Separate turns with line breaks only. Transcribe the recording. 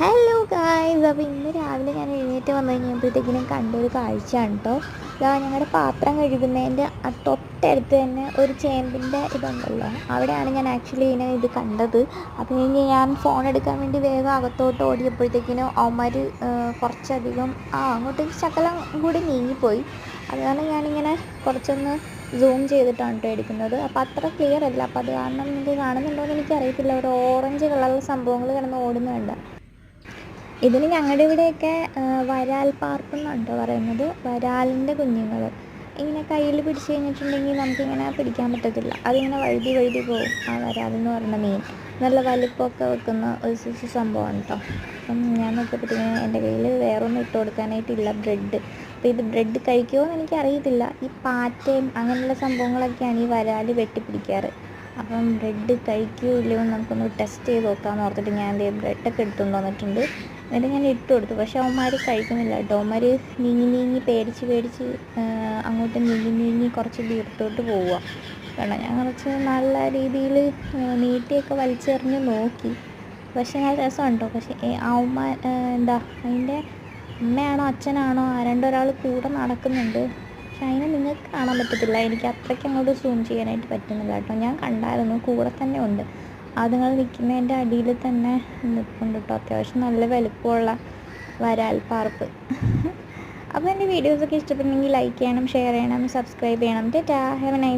Hello guys അപ്പോൾ ഇന്ന് രാവിലെ ഞാൻ എഴുന്നേറ്റ് വന്നു കഴിഞ്ഞപ്പോഴത്തേക്കിനും കണ്ടൊരു കാഴ്ചയാണ് കേട്ടോ ഇതാ ഞങ്ങളുടെ പാത്രം കഴുകുന്നതിന്റെ തൊട്ടടുത്ത് തന്നെ ഒരു ചേമ്പിന്റെ ഇതുണ്ടല്ലോ. അവിടെയാണ് ഞാൻ ആക്ച്വലി ഇതിനെ ഇത് കണ്ടത്. അപ്പോൾ കഴിഞ്ഞ് ഞാൻ ഫോൺ എടുക്കാൻ വേണ്ടി വേഗം അകത്തോട്ട് ഓടിയപ്പോഴത്തേക്കിനും അവന്മാർ കുറച്ചധികം ആ അങ്ങോട്ടേക്ക് ശകലം കൂടി നീങ്ങിപ്പോയി. അതുകാരണം ഞാനിങ്ങനെ കുറച്ചൊന്ന് സൂം ചെയ്തിട്ടാണ് കേട്ടോ എടുക്കുന്നത്. അപ്പോൾ അത്ര ക്ലിയർ അല്ല. അപ്പോൾ അത് കാരണം നിങ്ങൾക്ക് കാണുന്നുണ്ടോ എന്ന് എനിക്കറിയത്തില്ല. ഒരു ഓറഞ്ച് കളറുള്ള സംഭവങ്ങൾ കിടന്ന് ഓടുന്നുണ്ട് ഇതിന് ഞങ്ങളുടെ ഇവിടെയൊക്കെ വരാൽ പാർക്ക് എന്നുണ്ടോ പറയുന്നത്. വരാലിന്റെ കുഞ്ഞുങ്ങൾ. ഇങ്ങനെ കയ്യിൽ പിടിച്ച് കഴിഞ്ഞിട്ടുണ്ടെങ്കിൽ നമുക്കിങ്ങനെ പിടിക്കാൻ പറ്റത്തില്ല. അതിങ്ങനെ വഴുതി വഴുതി പോകും ആ വരാലെന്ന് പറയുന്ന മീൻ. നല്ല വലിപ്പമൊക്കെ വെക്കുന്ന ഒരു സൈസ് സംഭവമാണ് കേട്ടോ അപ്പം ഞാൻ നോക്കിയപ്പോഴത്തേക്കും എന്റെ കയ്യിൽ വേറൊന്നും ഇട്ട് കൊടുക്കാനായിട്ടില്ല ബ്രെഡ്. അപ്പോൾ ഇത് ബ്രെഡ് കഴിക്കുമോ എന്ന് എനിക്കറിയത്തില്ല. ഈ പാറ്റയും അങ്ങനെയുള്ള സംഭവങ്ങളൊക്കെയാണ് ഈ വരാൽ വെട്ടിപ്പിടിക്കാറ്. അപ്പം ബ്രെഡ് കഴിക്കുകയോ ഇല്ലയോ എന്ന് നമുക്കൊന്ന് ടെസ്റ്റ് ചെയ്ത് നോക്കാമെന്ന് ഓർത്തിട്ട് ഞാൻ ദേ ബ്രെഡൊക്കെ എടുത്തുകൊണ്ട് വന്നിട്ടുണ്ട്. എന്നിട്ട് ഞാൻ ഇട്ട് കൊടുത്തു. പക്ഷേ അവന്മാർ കഴിക്കുന്നില്ല കേട്ടോ. അവന്മാർ നീങ്ങി നീങ്ങി പേടിച്ച് പേടിച്ച് അങ്ങോട്ട് നീങ്ങി നീങ്ങി കുറച്ച് ദൂരത്തോട്ട് പോവുക. കാരണം ഞാൻ കുറച്ച് നല്ല രീതിയിൽ നീട്ടിയൊക്കെ വലിച്ചെറിഞ്ഞ് നോക്കി. പക്ഷേ നല്ല രസമുണ്ടോ പക്ഷേ അവന്മാർ എന്താ അതിന്റെ അമ്മയാണോ അച്ഛനാണോ രണ്ടൊരാൾ കൂടെ നടക്കുന്നുണ്ട്. അതിനെ നിങ്ങൾക്ക് കാണാൻ പറ്റത്തില്ല. എനിക്ക് അത്രയ്ക്ക് അങ്ങോട്ട് സൂം ചെയ്യാനായിട്ട് പറ്റുന്നില്ല കേട്ടോ. ഞാൻ കണ്ടായിരുന്നു. കൂടെ തന്നെ ഉണ്ട്. അതുങ്ങൾ നിൽക്കുന്നതിന്റെ അടിയിൽ തന്നെ നിൽപ്പുണ്ട് കേട്ടോ. അത്യാവശ്യം നല്ല വലുപ്പമുള്ള വരാൽ പാർപ്പ്. അപ്പോൾ എന്റെ വീഡിയോസൊക്കെ ഇഷ്ടപ്പെട്ടെങ്കിൽ ലൈക്ക് ചെയ്യണം ഷെയർ ചെയ്യണം സബ്സ്ക്രൈബ് ചെയ്യണം. ടാ ഹാവ് എ നൈസ്